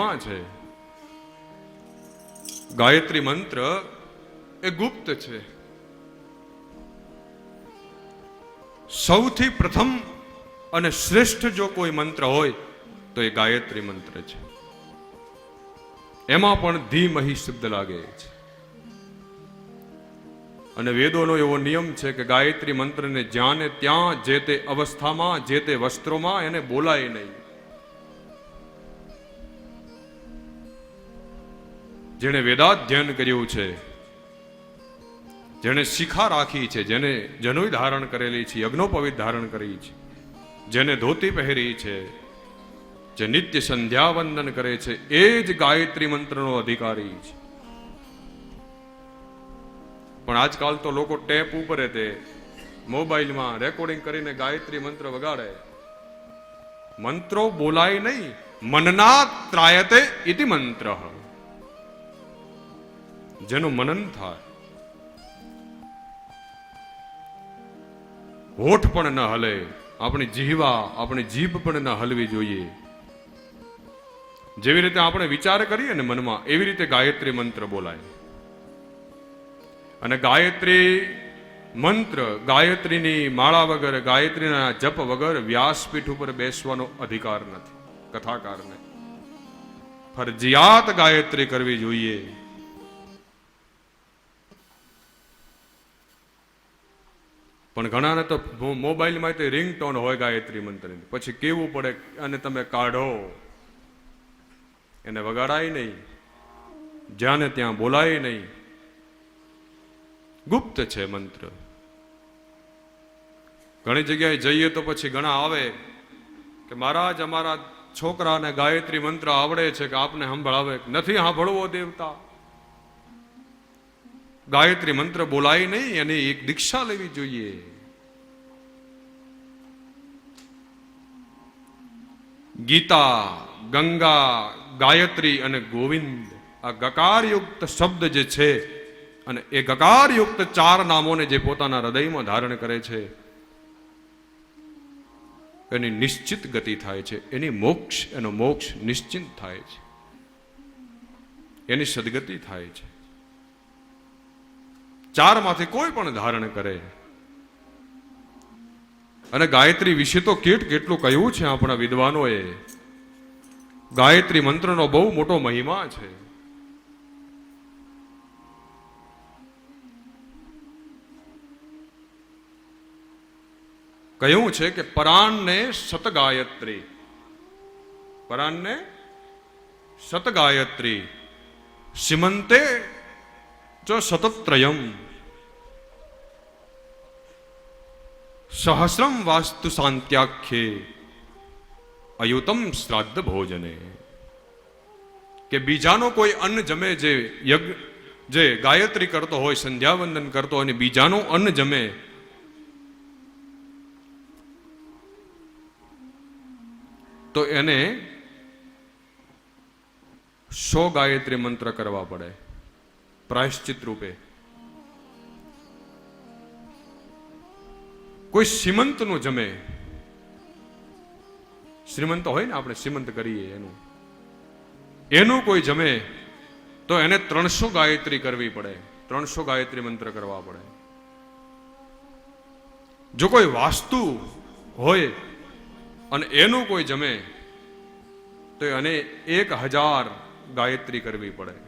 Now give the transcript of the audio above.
માં છે. ગાયત્રી મંત્ર એ ગુપ્ત છે. સૌથી પ્રથમ અને શ્રેષ્ઠ જો કોઈ મંત્ર હોય, તો એ ગાયત્રી મંત્ર છે. એમાં પણ ધીમહી શબ્દ લાગે છે. અને વેદોનો એવો નિયમ છે કે ગાયત્રી મંત્રને જ્યાં ને ત્યાં જે તે અવસ્થામાં, જે તે વસ્ત્રોમાં એને બોલાય નહીં. જેણે વેદાધ્યયન કર્યું છે, જેણે શિખા રાખી છે જેને જનોઈ ધારણ કરેલી છે, યજ્ઞોપવિત ધારણ કરી છે, જેને ધોતી પહેરી છે, જે નિત્ય સંધ્યા વંદન કરે છે, એ જ ગાયત્રી મંત્રનો અધિકારી છે. પણ આજકાલ તો લોકો ટેપ ઉપર તે મોબાઈલમાં રેકોર્ડિંગ કરીને ગાયત્રી મંત્ર વગાડે. મંત્રો બોલાય નહીં. મનના ત્રાયતે ઇતિ મંત્ર. જેનું મનન થાય. હોઠ પણ ન હલે, આપણી જીહવા, આપણી જીભ પણ ન હલવી જોઈએ. જેવી રીતે આપણે વિચાર કરીએ ને મનમાં, એવી રીતે ગાયત્રી મંત્ર બોલાય. અને ગાયત્રી મંત્ર, ગાયત્રીની માળા વગર, ગાયત્રીના જપ વગર વ્યાસપીઠ ઉપર બેસવાનો અધિકાર નથી, કથાકારને. ફરજિયાત ગાયત્રી કરવી જોઈએ. પણ ઘણાને તો મોબાઈલમાં તે રિંગટોન હોય ગાયત્રી મંત્રની. પછી કેવું પડે અને તમે કાઢો. એને વગાડાય નહીં. જ્યાં ને ત્યાં બોલાય નહીં. ગુપ્ત છે મંત્ર. ઘણી જગ્યાએ જઈએ તો પછી ઘણા આવે કે મહારાજ, અમારા છોકરાને ગાયત્રી મંત્ર આવડે છે કે આપને સંભળાવે નથી સાંભળવો દેવતા? ગાયત્રી મંત્ર બોલાય નહીં, એની એક દીક્ષા લેવી જોઈએ. ગીતા, ગંગા, ગાયત્રી અને ગોવિંદ આ ગકારયુક્ત શબ્દ જે છે અને એ ગકારયુક્ત ચાર નામોને જે પોતાના હૃદયમાં ધારણ કરે છે, એની નિશ્ચિત ગતિ થાય છે. એની મોક્ષ, એનો મોક્ષ નિશ્ચિત થાય છે. એની સદગતિ થાય છે. ચારમાંથી કોઈ પણ ધારણ કરે. અને ગાયત્રી વિશે તો કેટ કેટલું કહ્યું છે આપણા વિદ્વાનોએ. ગાયત્રી મંત્રનો બહુ મોટો મહિમા છે. કહ્યું છે કે પરાણને સતગાયત્રી. પરાણને સતગાયત્રી. સિમંતે ચ સતત્રયમ સહસ્રમ વાસ્તુ શાંત્યાખ્યે અયુતમ શ્રાદ્ધ ભોજને કે બીજાનો કોઈ અન્ન જમે જે યજ્ઞ જે ગાયત્રી કરતો હોય સંધ્યાવંદન કરતો હોય અને બીજાનું અન્ન જમે તો એને સો ગાયત્રી મંત્ર કરવા પડે પ્રાયશ્ચિત રૂપે. કોઈ શ્રીમંત નો જમે. શ્રીમંત હોય ને આપણે શ્રીમંત કરીએ એનું. એનું કોઈ જમે તો એને ત્રણસો ગાયત્રી કરવી પડે. ત્રણસો ગાયત્રી મંત્ર કરવા પડે. જો કોઈ વાસ્તુ હોય અને એનું કોઈ જમે તો એને એક હજાર ગાયત્રી કરવી પડે.